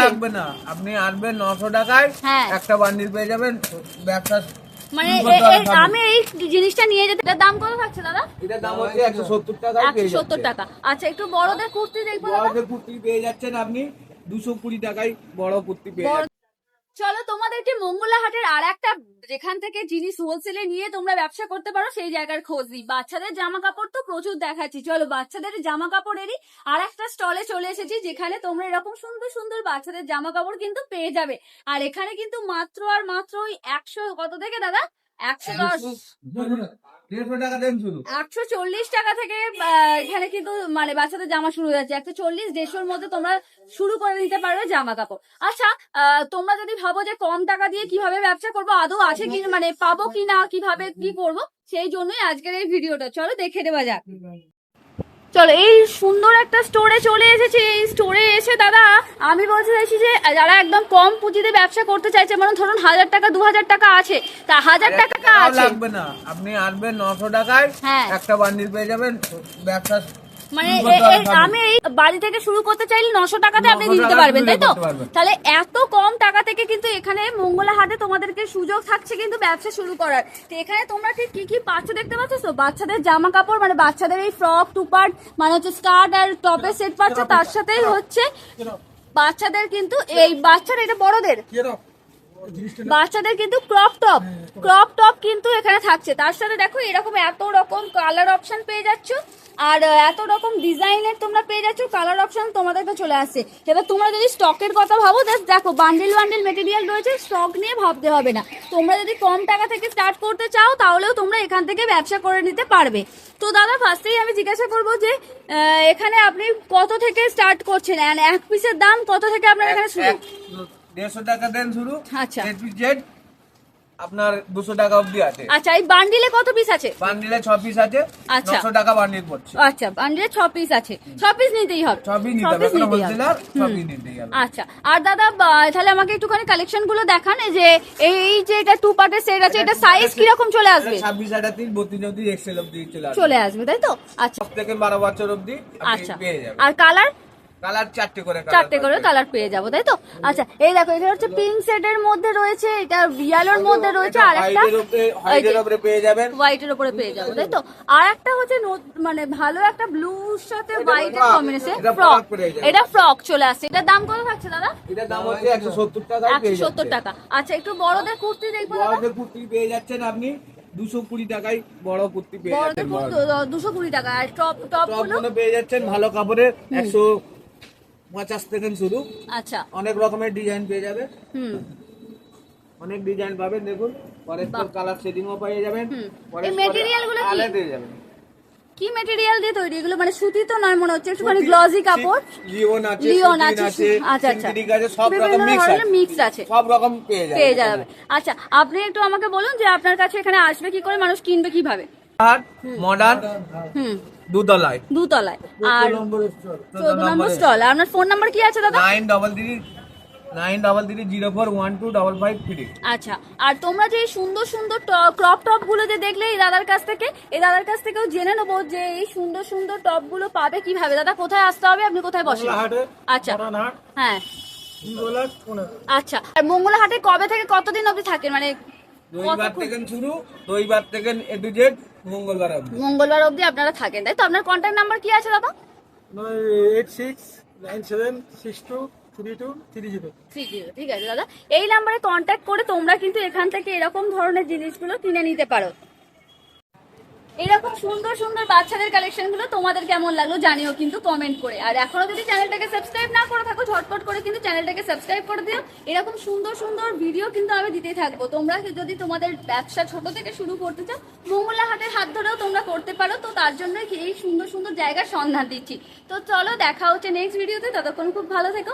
লাগবে না। আপনি আনবেন নশো টাকায় হ্যাঁ। একটা বান্ডিল পেয়ে যাবেন ব্যবসা মানে। আমি এই জিনিসটা নিয়ে যেতে এটার দাম কত থাকছে দাদা? এটার দাম হচ্ছে একশো সত্তর টাকায় একশো সত্তর টাকা। আচ্ছা একটু বড়দের কুর্তি দেখব বড়দের কুর্তি পেয়ে যাচ্ছেন আপনি। দুশো কুড়ি টাকায় বড় কুর্তি পেয়ে চলো তোমাদেরকে মঙ্গলা হাটের আর একটা যেখান থেকে জিনিস হোলসেলে নিয়ে তোমরা ব্যবসা করতে পারো, সেই জায়গার খোঁজ দিই বাচ্চাদের জামা কাপড় তো প্রচুর দেখাচ্ছি। চলো বাচ্চাদের জামা কাপড়েরই আর একটা স্টলে চলে এসেছি, যেখানে তোমরা এরকম সুন্দর সুন্দর বাচ্চাদের জামা কাপড় কিন্তু পেয়ে যাবে। আর এখানে কিন্তু মাত্র আর মাত্র ওই একশো, কত থেকে দাদা? একশো দশ। দেড়শো টাকা দেন শুধু। একশো চল্লিশ টাকা থেকে এখানে কিন্তু মানে বাচ্চাদের জামা শুরু হয়ে যাচ্ছে। একশো চল্লিশ দেড়শোর মধ্যে তোমরা শুরু করে নিতে পারবে জামা কাপড় আচ্ছা আহ, তোমরা যদি ভাবো যে কম টাকা দিয়ে কীভাবে ব্যবসা করব আদৌ আছে কি মানে পাবো কি না কীভাবে কি করব সেই জন্যই আজকের এই ভিডিওটা। চলো দেখে দেওয়া যাক। চলো এই সুন্দর একটা স্টোরে চলে এসেছি। এই স্টোরে এসে দাদা আমি বলতে চাইছি যে যারা একদম কম পুঁজিতে ব্যবসা করতে চাইছে মানে ধরুন হাজার টাকা দু হাজার টাকা আছে তা হাজার টাকা আছে? লাগবে না। আপনি আসবেন নশো টাকায় হ্যাঁ। একটা বান্ডিল পেয়ে যাবেন ব্যবসা মানে। আমি এই বাড়ি থেকে শুরু করতে চাইলে নশো টাকাতে আপনি 900 দিতে পারবেন তাই তো? তাহলে এত কম টাকা থেকে কিন্তু এখানে মঙ্গলা হাটে তোমাদেরকে সুযোগ থাকছে কিন্তু ব্যবসা শুরু করার। তো এখানে তোমরা ঠিক কি কি পাচ্ছ দেখতে পাচ্ছ? তো বাচ্চাদের জামা কাপড় মানে বাচ্চাদের এই ফ্রক টুপার্ট মানে হচ্ছে স্কার্ট আর টপের সেট পাচ্ছ তার সাথেই হচ্ছে বাচ্চাদের কিন্তু এই বাচ্চার এটা বড়দের। বাচ্চাদের কিন্তু ক্রপ টপ। ক্রপ টপ কিন্তু এখানে থাকছে। তার সাথে দেখো এরকম এত রকম কালার অপশন পেয়ে যাচ্ছ। আর এত রকম ডিজাইনের তোমরা পেয়ে যাচ্ছ কালার অপশন তোমাদের তো চলে আসছে। এবার তোমরা যদি স্টকের কথা ভাবো দেখ- দেখো বান্ডেল বান্ডেল মেটেরিয়াল রয়েছে স্টক নিয়ে ভাবতে হবে না। তোমরা যদি কম টাকা থেকে স্টার্ট করতে চাও তাহলেও তোমরা এখান থেকে ব্যবসা করে নিতে পারবে। তো দাদা ফার্স্টেই আমি জিজ্ঞাসা করব যে এখানে আপনি কত থেকে স্টার্ট করছেন? এক পিসের দাম কত থেকে আপনার এখানে শুরু? দেড়শো টাকা দেন শুরু। আচ্ছা। জেড আপনার দুশো টাকা অবধি আছে। আচ্ছা এই বান্ডিলে কত পিস আছে? বান্ডিলে ছ পিস আছে আচ্ছা। নশো টাকা বান্ডিল পড়ছে। আচ্ছা বান্ডিলে ছ পিস আছে। ছ পিস নিতেই হবে। ছ পিস নিতে হবে। piece নিতেই হবে। হোলসেলার ছ পিস নিতেই হবে। আচ্ছা আর দাদা তাহলে আমাকে একটুখানি কালেকশনগুলো দেখান। যে এই যে এটা টু পার্টের সেট আছে এটা সাইজ কীরকম চলে আসবে? ছাব্বিশ আটাত্রিশ বত্রিশ অবধি এক্সেল অবধি চলে আসবে। চলে আসবে তাই তো? আচ্ছা। সব থেকে বারো বছর অবধি আপনি আচ্ছা। পেয়ে যাবেন। আর কালার কালার চারটে করে চারটে করে কালার পেয়ে যাব তাই তো? আচ্ছা এই দেখো এটা হচ্ছে পিঙ্ক সেটের মধ্যে রয়েছে এটা ইয়ালোর মধ্যে রয়েছে আর একটা হোয়াইটের উপরে পেয়ে যাবেন। হোয়াইটের উপরে পেয়ে যাব তাই তো? আর একটা হচ্ছে মানে ভালো একটা ব্লুর সাথে হোয়াইটের কম্বিনেশন ফ্রক frock পেয়ে যাবে। এটা ফ্রক চলে আসছে। এটার দাম কত থাকছে দাদা? এটার দাম হচ্ছে টাকা। আচ্ছা একটু বড়দের কুর্তি দেখব বড়দের কুর্তি পেয়ে যাচ্ছেন আপনি দুশো কুড়ি টাকায় বড় কুর্তি পেয়ে যাচ্ছেন দুশো কুড়ি টাকা। আর টপ টপ টপগুলো? গুলো পেয়ে যাচ্ছেন ভালো কাপড়ের একশো পঞ্চাশ থেকে শুরু। আচ্ছা। অনেক রকমের ডিজাইন পেয়ে যাবে। হুম। অনেক ডিজাইন পাবেন দেখুন। পরে। কালার সেটিংও পেয়ে যাবেন। হুম। পরের এই গুলো কি? আলাদা পেয়ে যাবেন কি মেটেরিয়াল দিয়ে তৈরি? এগুলো মানে সুতি তো নয় মনে হচ্ছে একটুখানি গ্লজি কাপড়। লিওন আছে লিওন আছে আচ্ছা আচ্ছা। সব রকম মিক্স আছে। মিক্স আছে। সব রকম পেয়ে যাবে। পেয়ে যাবে। আচ্ছা আপনি একটু আমাকে বলুন যে আপনার কাছে এখানে আসবে কি করে মানুষ কিনবে কীভাবে? মডার্ন হুম। দুতলায়। দুতলায়। আর চোদ্দ নম্বর স্টল। আপনার ফোন নাম্বার কি আছে দাদা? Nine double three nine double three zero four one two double five three আচ্ছা আর তোমরা যে সুন্দর সুন্দর ক্রপ টপগুলো যে দেখলে এই দাদার কাছ থেকে এই দাদার কাছ থেকেও জেনে নেব যে এই সুন্দর সুন্দর টপগুলো পাবে কীভাবে। দাদা কোথায় আসতে হবে? আপনি কোথায় বসেন? আচ্ছা। হ্যাঁ। আচ্ছা। আর মঙ্গলা হাটে কবে থেকে কতদিন অবধি থাকেন? মানে রবিবার থেকে শুরু রবিবার থেকে এ টু জেড মঙ্গলবার অবধি। মঙ্গলবার অবধি আপনারা থাকেন তাই তো? আপনার কন্ট্যাক্ট নাম্বার কি আছে দাদা? Eight six nine seven six two three two three zero ঠিক আছে দাদা। এই নাম্বারে কন্ট্যাক্ট করে তোমরা কিন্তু এখান থেকে এরকম ধরনের জিনিসগুলো কিনে নিতে পারো। এরকম সুন্দর সুন্দর বাচ্চাদের কালেকশনগুলো তোমাদের কেমন লাগল জানিও কিন্তু কমেন্ট করে। আর এখনও যদি চ্যানেলটাকে সাবস্ক্রাইব না করে থাকো ঝটপট করে কিন্তু চ্যানেলটাকে সাবস্ক্রাইব করে দিও। এরকম সুন্দর সুন্দর ভিডিও কিন্তু আমি দিতেই থাকব। তোমরা যদি তোমাদের ব্যবসা ছোট থেকে শুরু করতে চাও মঙ্গলা হাটের হাত ধরেও তোমরা করতে পারো। তো তার জন্য এই সুন্দর সুন্দর জায়গার সন্ধান দিচ্ছি। তো চলো দেখা হচ্ছে নেক্সট ভিডিওতে ততক্ষণ খুব ভালো থেকো।